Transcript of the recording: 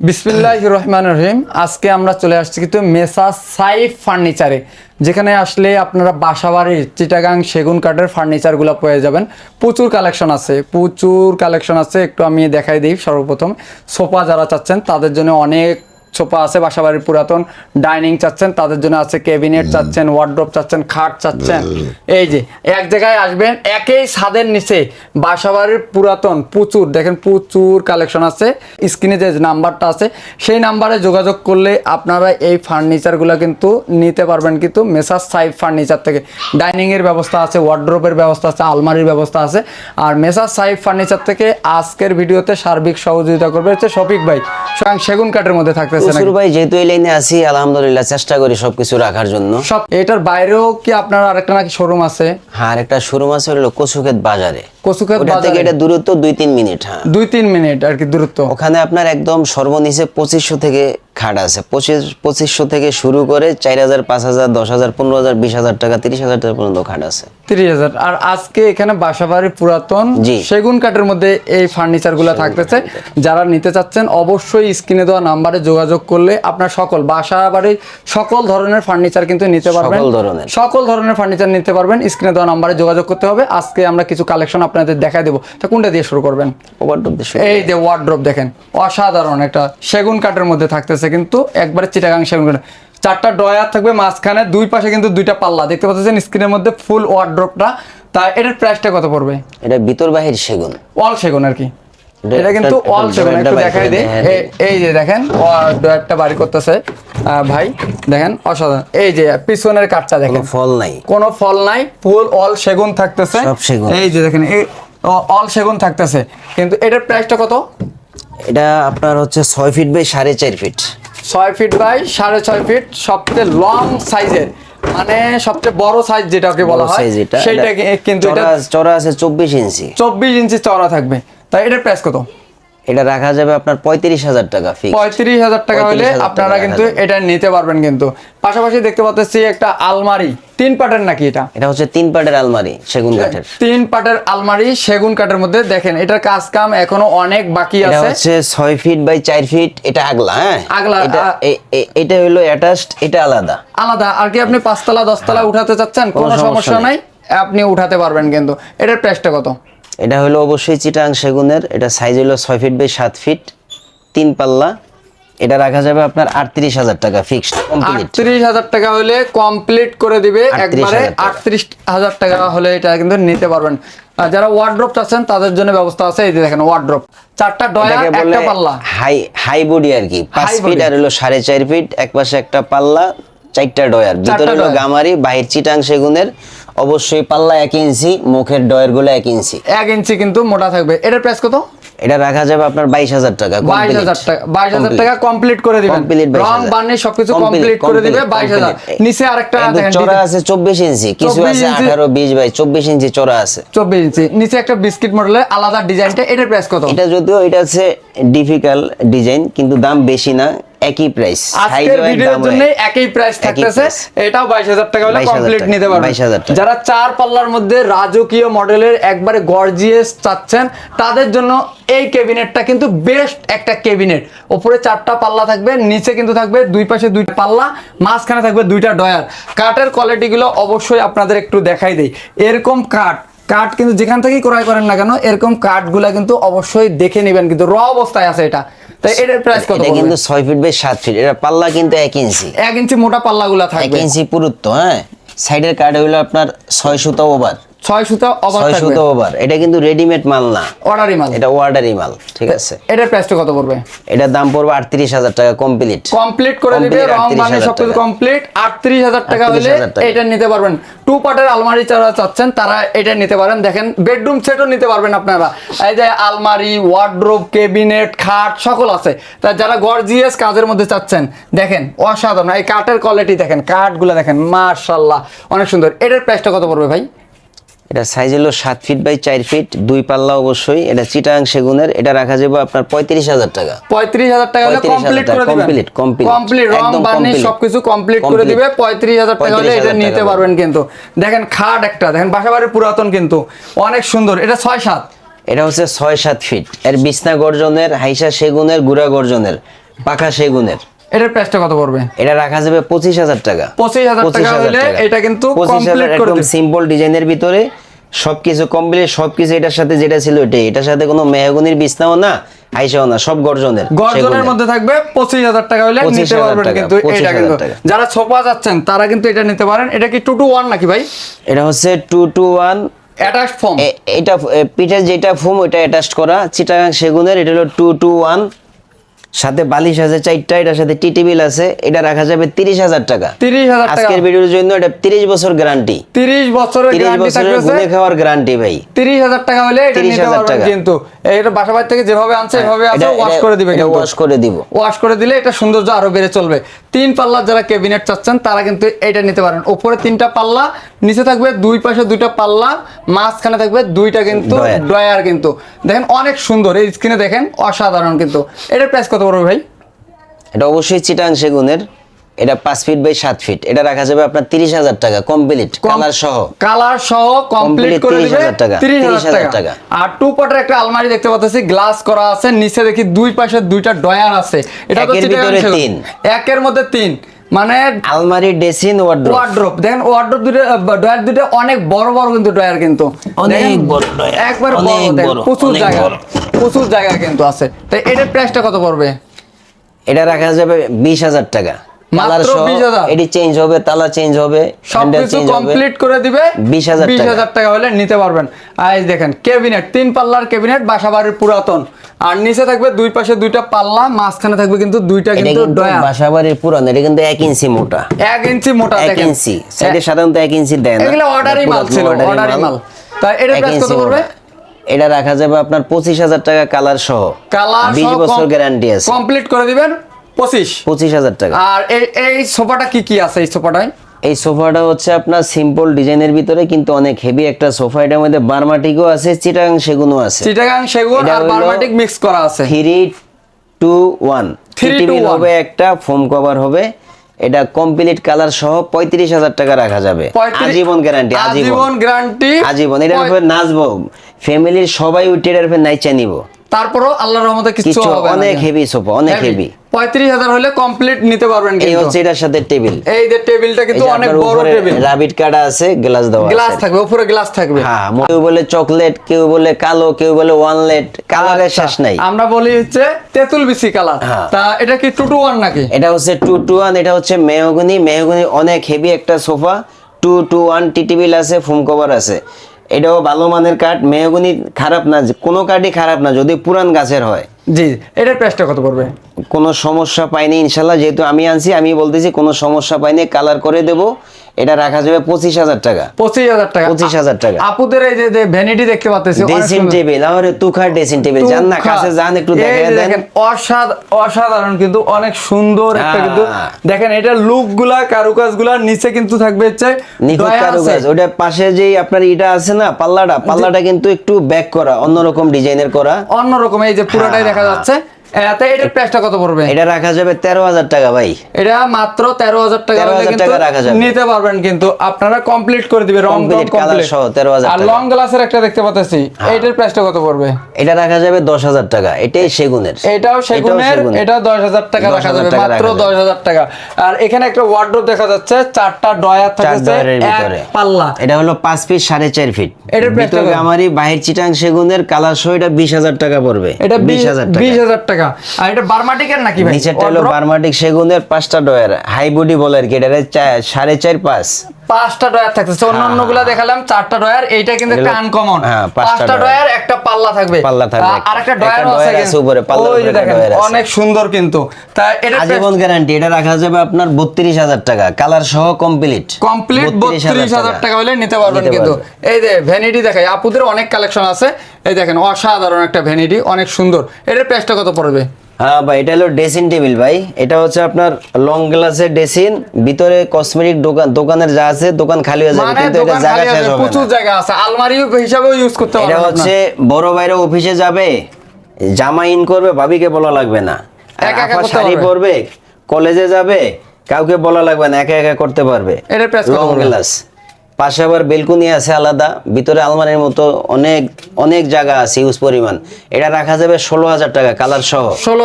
বিসমিল্লাহ রহমান রহিম আজকে আমরা চলে আসছি কিন্তু মেসা সাইফ ফার্নিচারে, যেখানে আসলে আপনারা বাসা বাড়ির চিটাগাং সেগুন কাঠের ফার্নিচারগুলো পেয়ে যাবেন। প্রচুর কালেকশন আছে, প্রচুর কালেকশন আছে। একটু আমি দেখাই দিই সর্বপ্রথম। সোফা যারা চাচ্ছেন, তাদের জন্য অনেক সোফা আছে বাসাবাড়ির পুরাতন। ডাইনিং চাচ্ছেন তাদের জন্য আছে ক্যাবিনেট চাচ্ছেন ওয়ার্ড্রোপ চাচ্ছেন খাট চাচ্ছেন। এই যে এক জায়গায় আসবেন একই ছাদের নিচে। বাসাবাড়ির পুরাতন প্রচুর। দেখেন প্রচুর কালেকশন আছে। স্ক্রিনে যে নাম্বারটা আছে সেই নাম্বারে যোগাযোগ করলে আপনারা এই ফার্নিচারগুলো কিন্তু নিতে পারবেন কিন্তু মেসার সাইফ ফার্নিচার থেকে। ডাইনিংয়ের ব্যবস্থা আছে ওয়ার্ড্রোপের ব্যবস্থা আছে আলমারির ব্যবস্থা আছে। আর মেসার সাইফ ফার্নিচার থেকে আজকের ভিডিওতে সার্বিক সহযোগিতা করবে হচ্ছে শফিক ভাই। স্বয়ং সেগুন কাঠের মধ্যে থাকতেছে নাকি? ভাই যেহেতু এই লাইনে আছি আলহামদুলিল্লাহ চেষ্টা করি সবকিছু রাখার জন্য। সব এটার বাইরেও কি আপনার আরেকটা নাকি শোরুম আছে? হ্যাঁ আরেকটা শোরুম আছে হলো কচুক্ষেত বাজারে। কচুক্ষেত ওটা থেকে এটা দূরত্ব দুই তিন মিনিট হ্যাঁ। দুই তিন মিনিট আর কি দূরত্ব। ওখানে আপনার একদম সর্বনিচে পঁচিশশো থেকে খাট আছে। পঁচিশ পঁচিশশো থেকে শুরু করে চার হাজার পাঁচ হাজার দশ হাজার পনেরো হাজার বিশ হাজার টাকা তিরিশ হাজার টাকা পর্যন্ত খাট আছে। তিরিশ হাজার। আর আজকে এখানে পুরাতন। সেগুন কাঠের মধ্যে এই ফার্নিচারগুলো থাকতেছে। যারা নিতে চাচ্ছেন অবশ্যই স্ক্রিনে দেওয়া নাম্বারে যোগাযোগ করলে আপনার সকল বাসা বাড়ির সকল ধরনের ফার্নিচার কিন্তু নিতে পারবেন। সকল ধরনের। সকল ধরনের ফার্নিচার নিতে পারবেন। স্ক্রিনে দেওয়া নাম্বারে যোগাযোগ করতে হবে। আজকে আমরা কিছু কালেকশন আপনাদের দেখা দেবো। তা কোনটা দিয়ে শুরু করবেন? ওয়ার্ড্রপ দিয়ে এই যে ওয়ার্ড্রপ দেখেন অসাধারণ একটা সেগুন কাঠের মধ্যে থাকতেছে কিন্তু একবারে চিটাগাং সেগুন কাঠ। চারটা ড্রয়ার থাকবে মাঝখানে দুই পাশে কিন্তু দুইটা পাল্লা। দেখতে পাচ্ছেন স্ক্রিনের মধ্যে ফুল ওয়ার্ড্রপটা তা এটার প্রাইসটা কত পড়বে? এটা ভিতর বাহির সেগুন। অল সেগুন আর কি। এটা কিন্তু অল একটা সেগুন একটু দেখাই দিই। দেখাই এই- যে দেখেন ডয়ারটা বাড়ি করতেছে। ভাই দেখেন অসাধারণ। এই যে পিছনের কাঠটা দেখেন। ফল নাই। কোনো ফল নাই ফুল অল সেগুন থাকতেছে। সব সেগুন। এই যে দেখেন অল সেগুন থাকতেছে। কিন্তু এটার প্রাইসটা কত? এটা আপনার হচ্ছে ছয় ফিট বাই সাড়ে চার ফিট ছয় ফিট বাই সাড়ে ছয় ফিট সবচেয়ে লং সাইজের মানে সবচেয়ে বড় সাইজ যেটাকে বলা হয় সেইটা কিন্তু এটা চড়া চড়া আছে চব্বিশ ইঞ্চি চব্বিশ ইঞ্চি চওড়া থাকবে। তাই এটার প্রাইস কত? এটা রাখা যাবে আপনার পঁয়ত্রিশ হাজার টাকা ফিক্স পঁয়ত্রিশ হাজার টাকা হলে আপনারা কিন্তু এটা নিতে পারবেন কিন্তু। পাশাপাশি দেখতে পাচ্ছি একটা আলমারি। তিন পাটের নাকি এটা? এটা হচ্ছে তিন পাটের আলমারি সেগুন কাঠের। তিন পাটের আলমারি সেগুন কাঠের মধ্যে। দেখেন এটার কাজ কাম এখনও অনেক বাকি এটা আছে। হচ্ছে ছয় ফিট বাই চার ফিট এটা আগলা হ্যাঁ? আগলা, এটা এটা হলো অ্যাটাচড এটা আলাদা। আলাদা। আর কি আপনি পাঁচতলা দশতলা উঠাতে চাচ্ছেন? কোনো সমস্যা নাই। আপনি উঠাতে পারবেন কিন্তু। এটার প্রাইসটা কত? এটা হলো অবশ্যই চিটাং সেগুনের এটা সাইজ হলো ছয় ফিট বাই সাত ফিট তিন পাল্লা। এটা রাখা যাবে আপনার আটত্রিশ হাজার টাকা ফিক্সড আটত্রিশ হাজার টাকা হলে কমপ্লিট করে দিবে একবারে আটত্রিশ হাজার টাকা হলে এটা কিন্তু নিতে পারবেন। যারা ওয়ার্ড্রপ চাচ্ছেন তাদের জন্য ব্যবস্থা আছে এই যে দেখেন ওয়ার্ড্রপ চারটা ডয়া একটা পাল্লা। হাই হাই বডি আর কি। পাঁচ ফিট আর হলো সাড়ে চার ফিট এক পাশে একটা পাল্লা চারটা ডয়ার। ভিতরে হলো গামারি বাহির চিটাং সেগুনের অবশ্যই পাল্লা এক ইঞ্চি মুখের ডয়ারগুলো এক ইঞ্চি। এক ইঞ্চি কিন্তু মোটা থাকবে। এটার প্রাইস কত? এটা রাখা যাবে আপনার বাইশ হাজার টাকা বাইশ হাজার টাকা। বাইশ হাজার টাকা কমপ্লিট করে দিবেন। Complete 22,000 রং বার্নি সবকিছু কমপ্লিট করে দিবে বাইশ হাজার। নিচে আরেকটা চড়া আছে চব্বিশ ইঞ্চি। কিছু আছে। আঠারো বিশ বাই চব্বিশ ইঞ্চি চড়া আছে। চব্বিশ ইঞ্চি। নিচে একটা বিস্কিট মডেলের আলাদা ডিজাইনটা। এটার প্রাইস কত? এটা যদিও এটা আছে ডিফিকাল্ট ডিজাইন কিন্তু দাম বেশি না। একই প্রাইস আজকের ভিডিওর জন্য একই প্রাইস থাকতেছে। এটাও বাইশ হাজার টাকা হলে কমপ্লিট নিতে পারবেন 22,000। যারা চার পাল্লার মধ্যে রাজকীয় মডেলের একবারে গর্জিয়াস চাচ্ছেন তাদের জন্য এই ক্যাবিনেটটা কিন্তু বেস্ট একটা ক্যাবিনেট উপরে চারটা পাল্লা থাকবে নিচে কিন্তু থাকবে দুই পাশে দুইটা পাল্লা মাঝখানে থাকবে দুইটা ডয়ার কাঠের কোয়ালিটিগুলো অবশ্যই আপনাদের একটু দেখাই দেই। এরকম কাঠ কাঠ কিন্তু যেখান থেকেই ক্রয় করেন না কেন এরকম কাঠগুলা কিন্তু অবশ্যই দেখে নেবেন। কিন্তু র অবস্থায় আছে এটা। তাই এটার প্রাইস কত এটা কিন্তু ছয় ফিট বাই ফিট এটা পাল্লা কিন্তু এক ইঞ্চি এক ইঞ্চি মোটা পাল্লাগুলা ইঞ্চি পুরুত্ব হ্যাঁ? সাইডের কার্ড হইল আপনার ছয় সুতা ওভার ছয় সুতা অবাক ছয় সুতা ওভার এটা কিন্তু রেডিমেড মাল না। অর্ডারি মাল। এটা ওয়ার্ডারি মাল ঠিক আছে? এটার প্রাইসটা কত পড়বে? এটার দাম পড়বে আটত্রিশ হাজার টাকা কমপ্লিট কমপ্লিট করে দিবে রং মানে সবকিছু কমপ্লিট আটত্রিশ হাজার টাকা হলে এটা নিতে পারবেন। টু পার্টের আলমারি যারা চাচ্ছেন তারা এটা নিতে পারেন। দেখেন বেডরুম সেটও নিতে পারবেন আপনারা। এই যে আলমারি ওয়ার্ড্রোব কেবিনেট খাট সকল আছে। তা যারা গর্জিয়াস কাজের মধ্যে চাচ্ছেন দেখেন অসাধারণ। এই কাঠের কোয়ালিটি দেখেন কাঠগুলো দেখেন মার্শাল্লাহ অনেক সুন্দর। এটার প্রাইসটা কত পড়বে ভাই? এটা সাইজ হলো সাত ফিট বাই চার ফিট দুই পাল্লা অবশ্যই। এটা চিটাং সেগুনের এটা রাখা যাবে আপনার পঁয়ত্রিশ হাজার টাকা। পঁয়ত্রিশ হাজার টাকা হলে 35,000 কমপ্লিট করে complete, complete, কমপ্লিট রং বার্নিশ সবকিছু কমপ্লিট করে দিবে। পঁয়ত্রিশ হাজার টাকা হলে এটা নিতে পারবেন কিন্তু। দেখেন খাট একটা দেখেন বাসাবাড়ির পুরাতন কিন্তু। অনেক সুন্দর। এটা ছয় সাত। এটা হচ্ছে ছয় সাত ফিট এর বিছনা গর্জনের হাইসা সেগুনের গুড়া গর্জনের পাখা সেগুনের। এটার প্রাইসটা কত পড়বে? এটা রাখা যাবে পঁচিশ হাজার টাকা। 25,000 টাকা হলে এটা কিন্তু 25,000 করে একদম সিম্পল ডিজাইনের ভিতরে সবকিছু কমপ্লিট সবকিছু এটার সাথে যেটা ছিল এটাই। এটার সাথে কোনো মেহগুনির বিছনাও না আইসাও না সব গর্জনের। গর্জনের মধ্যে থাকবে পঁচিশ হাজার টাকা হলে নিতে পারবেন কিন্তু এটা কিন্তু যারা ছোপা যাচ্ছেন তারা কিন্তু এটা নিতে পারেন। এটা কি টু টু ওয়ান নাকি ভাই? এটা হচ্ছে two two one attach form এটা এ, পিঠের যেটা ফোম ওইটা অ্যাটাচ করা। চিটাগাং সেগুনের এটা হলো টু টু ওয়ান সাথে বালিশ আছে চারটা এটার সাথে টি টেবিল আছে এটা রাখা যাবে তিরিশ হাজার টাকা। তিরিশ হাজার আজকের ভিডিওর জন্য এটা তিরিশ বছর গ্যারান্টি তিরিশ বছরের তিরিশ বছরের গুনে খাওয়ার গ্যারান্টি ভাই। তিরিশ হাজার টাকা হলে এটা 30,000 নিতে পারবেন টাকা। কিন্তু। এটা বাসা বাড়ি থেকে যেভাবে আনছে এভাবে আছে ওয়াশ করে দিবে কিন্তু। ওয়াশ করে দিব। ওয়াশ করে দিলে এটা সৌন্দর্য আরও বেড়ে চলবে। তিন পাল্লার যারা ক্যাবিনেট চাচ্ছেন তারা কিন্তু এটা নিতে পারেন। উপরে তিনটা পাল্লা নিচে থাকবে দুই পাশে দুইটা পাল্লা মাঝখানে থাকবে দুইটা কিন্তু ড্রয়ার। কিন্তু। দেখেন অনেক সুন্দর এই স্ক্রিনে দেখেন অসাধারণ কিন্তু। প্রাইস কত পড়বে ভাই? এটা অবশ্যই চিটাং সেগুনের। এটা পাঁচ ফিট বাই সাত ফিট এটা রাখা যাবে আপনার তিরিশ হাজার টাকা কমপ্লিট কালার সহ। কালার সহ কমপ্লিট করে দিবে 30,000 টাকা, 30,000 30,000 টাকা। আর টু পার্টের একটা আলমারি দেখতে পাচ্ছি গ্লাস করা আছে নিচে দেখি দুই পাশে দুইটা ডয়ার আছে। এটা একের ভিতরে তিন। একের মধ্যে তিন। মানে আলমারি ডেসিন ওয়ার্ড্রোব ওয়ার্ড্রোপ দেখেন ওয়ার্ড্রোপ দুটো ডয়ার দুটো অনেক বড় বড় কিন্তু ডয়ার কিন্তু। অনেক বড় dryer, একবার বড় বড়, প্রচুর জায়গা। বড়। প্রচুর জায়গা কিন্তু আছে। তাই এটার প্রাইসটা কত পড়বে? এটা রাখা যাবে বিশ হাজার টাকা। মাত্র এটি চেঞ্জ হবে তালা চেঞ্জ হবে সবকিছু কমপ্লিট করে দিবে বিশ হাজার টাকা। হলে নিতে পারবেন। আর দেখেন ক্যাবিনেট তিন পাল্লার ক্যাবিনেট বাসা বাড়ির পুরাতন। আর নিচে থাকবে দুই পাশে দুইটা পাল্লা মাঝখানে থাকবে কিন্তু দুইটা কিন্তু ডয়া বাসা বাড়ির পুরান এটা কিন্তু এক ইঞ্চি মোটা। এক ইঞ্চি মোটা এক ইঞ্চি। সাইডে সাধারণত এক ইঞ্চি দেয় না। এগুলো অর্ডারই মাল ছিল অর্ডারই মাল। তাই এটা প্রাইস কত পড়বে। এটা রাখা যাবে আপনার পঁচিশ হাজার টাকা কালার সহ। কালার বিশ বছর গ্যারান্টি আছে। কমপ্লিট করে দিবেন পঁচিশ। পঁচিশ হাজার টাকা। আর এই এই সোফাটা কি কি আছে এই সোফাটায়? এই সোফাটা হচ্ছে আপনার সিম্পল ডিজাইনের ভিতরে কিন্তু অনেক হেভি একটা সোফা। এটার মধ্যে বার্মাটিকও আছে চিটাং সেগুনও আছে। চিটাগাং সেগুন আর বার্মাটিক মিক্স করা আছে। থ্রি টু ওয়ান to হবে একটা ফোম কভার হবে। এটা কমপ্লিট কালার সহ পঁয়ত্রিশ হাজার টাকা রাখা যাবে। আজীবন গ্যারান্টি আজীবন। আজীবন গ্যারান্টি আজীবন এটার উপরে নাচবো ফ্যামিলির সবাই উঠে এটার উপরে নাইচা নিব। তারপরও আল্লাহর রহমতে কিছু হবে অনেক হেভি সোফা অনেক হেভি পঁয়ত্রিশ হাজার হলে কমপ্লিট নিতে পারবেন এই হচ্ছে এটার সাথে টেবিল এই যে টেবিলটা কিন্তু অনেক বড় টেবিল রাবিট কাটা আছে গ্লাস দেওয়া গ্লাস থাকবে উপরে গ্লাস থাকবে। হ্যাঁ কেউ বলে চকলেট কেউ বলে কালো কেউ বলে ওয়ানলেট কালারের শেষ নাই। আমরা বলি হচ্ছে তেঁতুল বিসি কালার হ্যাঁ। তা এটা কি টু টু ওয়ান নাকি? এটা হচ্ছে টু টু ওয়ান এটা হচ্ছে মেহগুনি। মেহগুনি অনেক হেভি একটা sofa two two one tea table আছে ফোম কভার আছে। এটাও ভালো মানের কাঠ মেহগুনি খারাপ না যে- কোনো কাঠই খারাপ না যদি পুরান গাছের হয়। জি এটার প্রাইসটা কত পড়বে? কোনো সমস্যা পাইনি ইনশাল্লাহ যেহেতু আমি আনছি আমি বলতেছি কোনো সমস্যা পাইনি কালার করে দেব। এটা রাখা যাবে পঁচিশ হাজার টাকা। পঁচিশ হাজার টাকা। পঁচিশ হাজার টাকা। আপুদের এই যে ভ্যানিটি দেখতে পাচ্ছি ড্রেসিং। টেবিল আমার তুখার ড্রেসিং টেবিল যান না কাছে যান একটু দেখেন অসাধারণ কিন্তু অনেক সুন্দর একটা হ্যাঁ। কিন্তু দেখেন এটা লুকগুলা কারুকাজগুলা নিচে কিন্তু থাকবে হচ্ছে নিখুঁত কারুকাজ ওটা পাশে যে আপনার ইটা আছে না পাল্লাটা পাল্লাটা কিন্তু একটু ব্যাক করা অন্যরকম ডিজাইনের করা। অন্যরকম এই যে পুরোটাই হ্যাঁ, দেখা হ্যাঁ। যাচ্ছে। এটার প্রাইসটা কত পড়বে? এটা রাখা যাবে তেরো হাজার টাকা ভাই। এটা মাত্র তেরো হাজার টাকা হলে 13,000 কিন্তু টাকা রাখা যাবে। নিতে পারবেন কিন্তু আপনারা কমপ্লিট করে দিবে রং Complete, colour কমপ্লিট সহ 13,000 আর লং গ্লাসের একটা দেখতে পাচ্ছি এইটার প্রাইসটা কত পড়বে? এটা রাখা যাবে দশ হাজার টাকা। এটাই সেগুনের। এটাও সেগুনের সেগুনের। এটা দশ হাজার টাকা রাখা যাবে মাত্র দশ হাজার টাকা। আর এখানে একটা দেখা যাচ্ছে চারটা ডয়ার থাকছে পাল্লা। এটা হলো পাঁচ পিস সাড়ে চার ফিট এটার আমারই বাহির চিটাং সেগুনের কালার সহ এটা বিশ হাজার টাকা পড়বে। এটা বিশ হাজার বিশ হাজার টাকা। আর এটা বার্মাটিকের নাকি ভাই? নিচেরটা হলো বার্মাটিক সেগুনের পাঁচটা ডয়ার হাই বডি বলার কি এটা সাড়ে চার পাঁচ। পাঁচটা ডয়ার থাকতেছে। অন্যান্যগুলা দেখালাম চারটা ডয়ার এইটা কিন্তু একটা আনকমন হ্যাঁ, পাঁচটা। ডয়ার একটা পাল্লা থাকবে। পাল্লা থাকবে আর একটা। ডয়ার আছে কিন্তু। উপরে, একটা দেখেন অনেক সুন্দর কিন্তু। তা এটা আজীবন গ্যারান্টি এটা রাখা যাবে আপনার বত্রিশ হাজার টাকা। কালার সহ কমপ্লিট কমপ্লিট বত্রিশ হাজার টাকা। হলে নিতে পারবেন কিন্তু। এই যে ভ্যানিটি দেখাই আপুদের অনেক কালেকশন আছে। এই দেখেন অসাধারণ একটা ভ্যানিটি অনেক সুন্দর। এটার প্রাইসটা কত পড়বে? হ্যাঁ ভাই এটা হলো ড্রেসিং টেবিল ভাই। এটা হচ্ছে আপনার লং গ্লাসের ড্রেসিং ভিতরে কসমেটিক দোকান দোকানের যা আছে দোকান খালি হয়ে যাবে মানে কিন্তু এটা জায়গা শেষ হবে প্রচুর জায়গা আছে আলমারি হিসাবেও ইউজ করতে এটা হচ্ছে বড় বাইরে অফিসে যাবে জামা ইন করবে ভাবিকে বলা লাগবে না। একা একা শাড়ি পরবে? কলেজে যাবে কাউকে বলা লাগবে না একা একা করতে পারবে। লং গ্লাস পাশে আবার বেলকুনি আছে আলাদা ভিতরে আলমারির মতো অনেক অনেক জায়গা আছে ইউজ পরিমাণ। এটা রাখা যাবে ষোলো হাজার টাকা কালার সহ। ষোলো